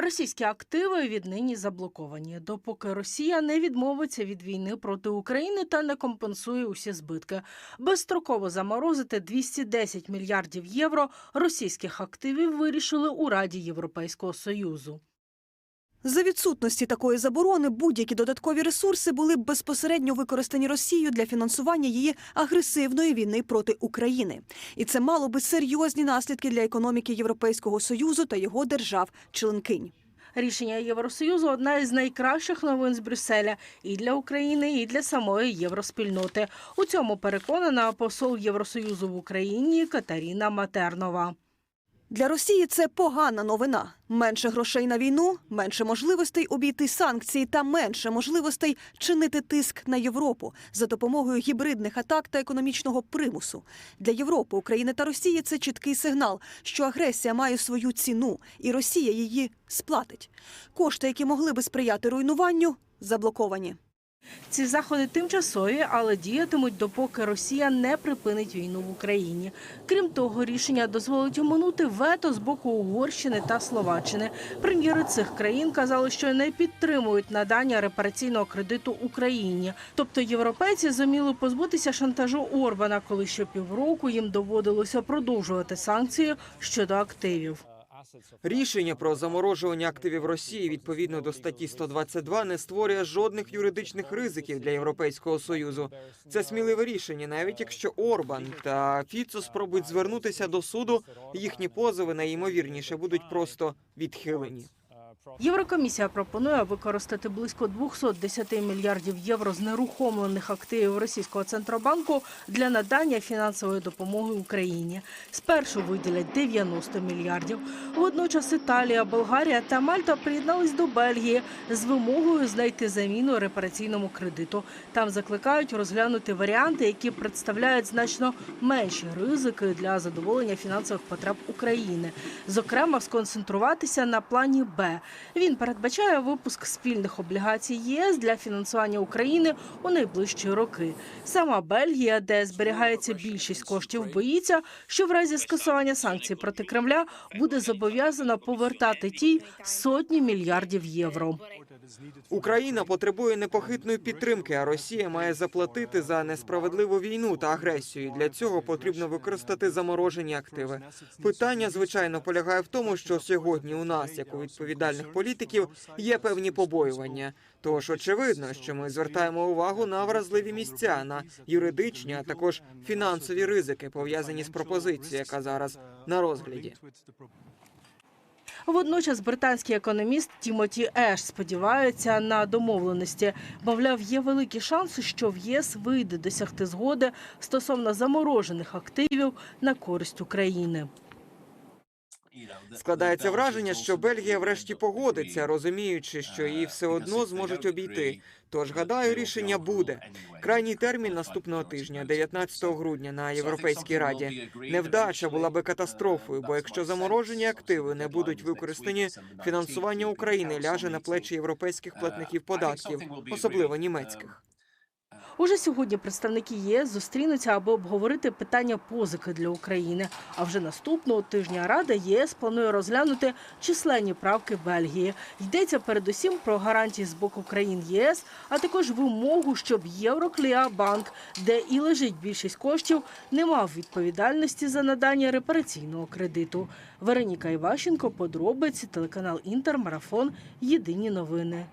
Російські активи віднині заблоковані, допоки Росія не відмовиться від війни проти України та не компенсує усі збитки. Безстроково заморозити 210 мільярдів євро російських активів вирішили у Раді Європейського союзу. За відсутності такої заборони будь-які додаткові ресурси були б безпосередньо використані Росією для фінансування її агресивної війни проти України, і це мало би серйозні наслідки для економіки Європейського союзу та його держав-членкинь. Рішення Євросоюзу одна із найкращих новин з Брюсселя і для України, і для самої євроспільноти. У цьому переконана посол Євросоюзу в Україні Катерина Матернова. Для Росії це погана новина. Менше грошей на війну, менше можливостей обійти санкції та менше можливостей чинити тиск на Європу за допомогою гібридних атак та економічного примусу. Для Європи, України та Росії це чіткий сигнал, що агресія має свою ціну, і Росія її сплатить. Кошти, які могли би сприяти руйнуванню, заблоковані. Ці заходи тимчасові, але діятимуть допоки Росія не припинить війну в Україні. Крім того, рішення дозволить оминути вето з боку Угорщини та Словаччини. Прем'єри цих країн казали, що не підтримують надання репараційного кредиту Україні. Тобто європейці зуміли позбутися шантажу Орбана, коли ще півроку їм доводилося продовжувати санкції щодо активів. Рішення про заморожування активів Росії відповідно до статті 122 не створює жодних юридичних ризиків для Європейського союзу. Це сміливе рішення, навіть якщо Орбан та Фіцо спробують звернутися до суду, їхні позови найімовірніше будуть просто відхилені. Єврокомісія пропонує використати близько 210 мільярдів євро з нерухомлених активів російського центробанку для надання фінансової допомоги Україні. Спершу виділять 90 мільярдів. Водночас Італія, Болгарія та Мальта приєднались до Бельгії з вимогою знайти заміну репараційному кредиту. Там закликають розглянути варіанти, які представляють значно менші ризики для задоволення фінансових потреб України. Зокрема, сконцентруватися на плані Б. Він передбачає випуск спільних облігацій ЄС для фінансування України у найближчі роки. Сама Бельгія, де зберігається більшість коштів, боїться, що в разі скасування санкцій проти Кремля буде зобов'язана повертати тій сотні мільярдів євро. Україна потребує непохитної підтримки, а Росія має заплатити за несправедливу війну та агресію. Для цього потрібно використати заморожені активи. Питання, звичайно, полягає в тому, що сьогодні у нас, як у відповідальних політиків, є певні побоювання. Тож очевидно, що ми звертаємо увагу на вразливі місця, на юридичні, а також фінансові ризики, пов'язані з пропозицією, яка зараз на розгляді. Водночас британський економіст Тімоті Еш сподівається на домовленості. Мовляв, є великі шанси, що в ЄС вийде досягти згоди стосовно заморожених активів на користь України. Складається враження, що Бельгія врешті погодиться, розуміючи, що її все одно зможуть обійти. Тож гадаю, рішення буде. Крайній термін наступного тижня, 19 грудня, на Європейській раді. Невдача була би катастрофою, бо якщо заморожені активи не будуть використані, фінансування України ляже на плечі європейських платників податків, особливо німецьких. Уже сьогодні представники ЄС зустрінуться, аби обговорити питання позики для України. А вже наступного тижня Рада ЄС планує розглянути численні правки Бельгії. Йдеться передусім про гарантії з боку країн ЄС, а також вимогу, щоб Єврокліабанк, де і лежить більшість коштів, не мав відповідальності за надання репараційного кредиту. Вероніка Іващенко, подробиці, телеканал Інтер, марафон. Єдині новини.